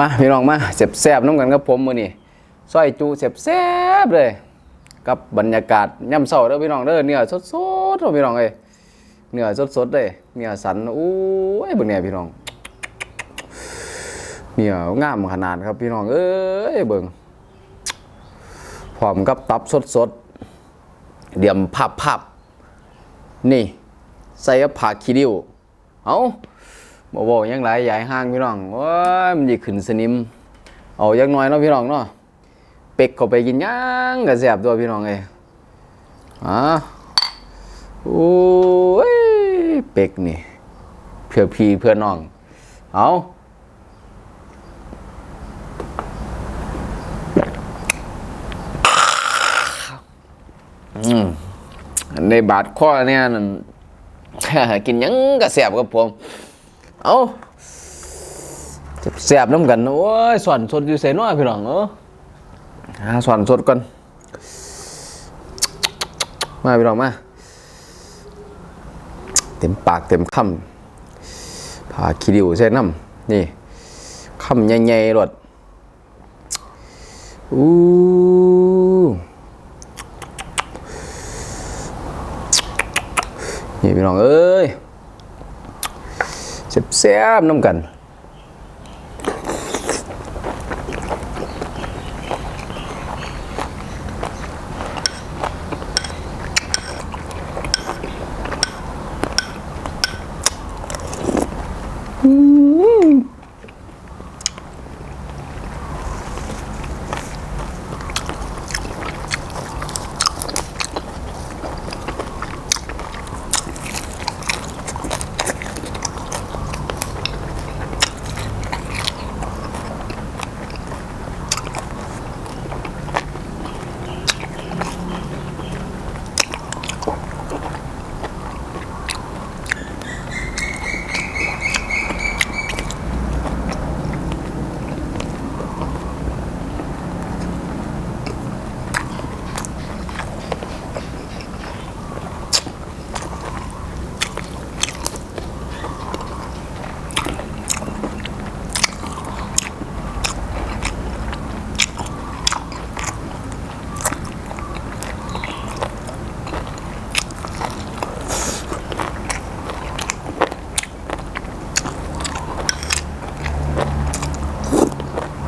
มาพี่น้องมาเสบแซบๆน้ำกันกับผมมือนี่ซอยจูเสบแซบๆเลย กับบรรยากาศย่ำเสาเด้อพี่น้องเด้อเนื้อสดๆด้อพี่น้องเอ้ยเนื้อสดๆเลยเนื้อสันอู้ยเบิ่งเนี่ยพี่น้องเนื้องามขนาดครับพี่น้องเอ้ยเบิ่งพร้อมกับตับสดๆเดี่ยมพับพับๆนี่ใส่ผักขี้ริ้วเอ้า บ่บอกยังไรใหญ่ห้างพี่น้องโอ้ยมันสิขึ้นสนิม เอาอยังน้อยเนาะพี่น้องเนาะเป็กเข้าไปกินยังก็แซ่บตัวพี่น้องเอ้อะโอ้ยเป็กนี่ เพื่อพี่เพื่อน้อง เอาในบาดข้อเนี่ยนั่นกินยังก็แซ่บกับผม เอาแสบน้ำกันโอ้ยสอนสดอยู่เสน้อยพี่น้องเออหาสอนสดก่อนมาพี่น้องมา เต็มปากเต็มคำผ่าขี้ริ้วใส่น้ำนี่คำใหญ่ๆรดอู้นี่พี่น้องเอ้ย แซ่บๆน้ำกันอืม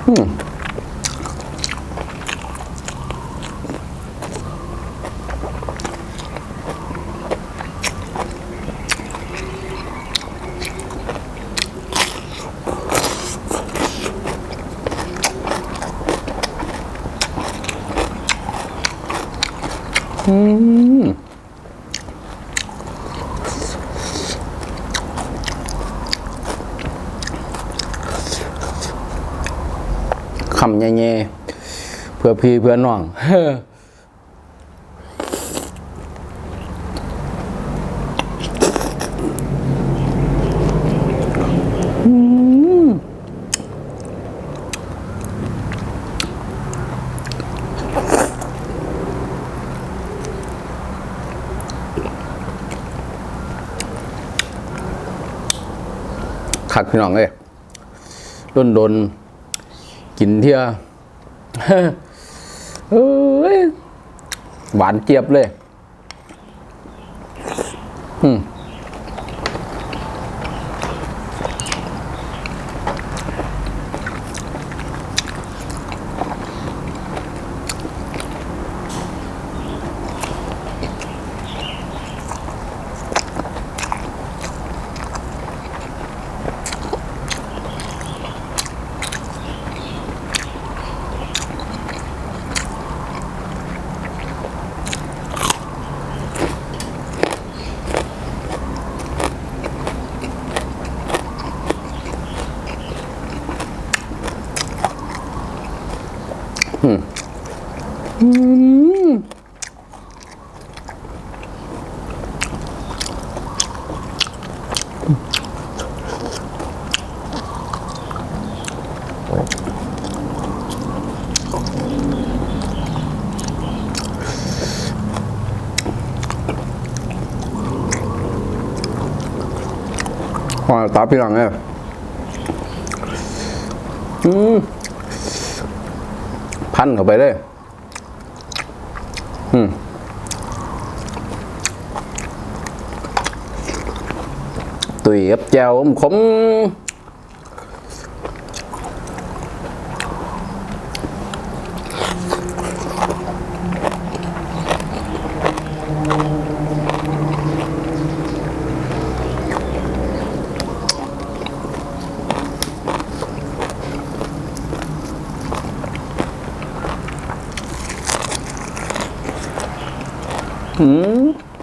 음. 음. คำแย่ๆเพื่อพี่เพื่อน้องคักพี่น้องเอ้ยโดนโดน กินเที่ยเอ้ยหวานเจี๊ยบเลย อืม ตาพี่น้องเนี่ยอืม พันเข้าไปเลย อืมตุยกับแจวอมขม 嗯。